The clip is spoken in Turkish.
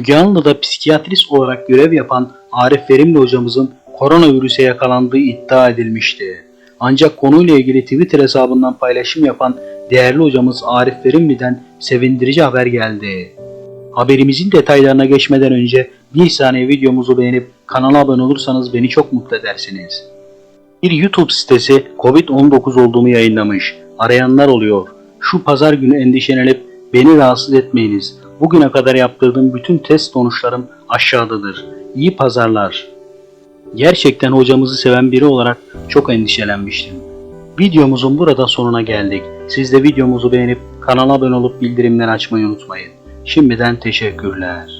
Müge Anlı'da psikiyatrist olarak görev yapan Arif Verimli hocamızın koronavirüse yakalandığı iddia edilmişti. Ancak konuyla ilgili Twitter hesabından paylaşım yapan değerli hocamız Arif Verimli'den sevindirici haber geldi. Haberimizin detaylarına geçmeden önce bir saniye videomuzu beğenip kanala abone olursanız beni çok mutlu edersiniz. Bir YouTube sitesi Covid-19 olduğumu yayınlamış. Arayanlar oluyor. Şu pazar günü endişelenip beni rahatsız etmeyiniz. Bugüne kadar yaptırdığım bütün test sonuçlarım aşağıdadır. İyi pazarlar. Gerçekten hocamızı seven biri olarak çok endişelenmiştim. Videomuzun burada sonuna geldik. Siz de videomuzu beğenip kanala abone olup bildirimleri açmayı unutmayın. Şimdiden teşekkürler.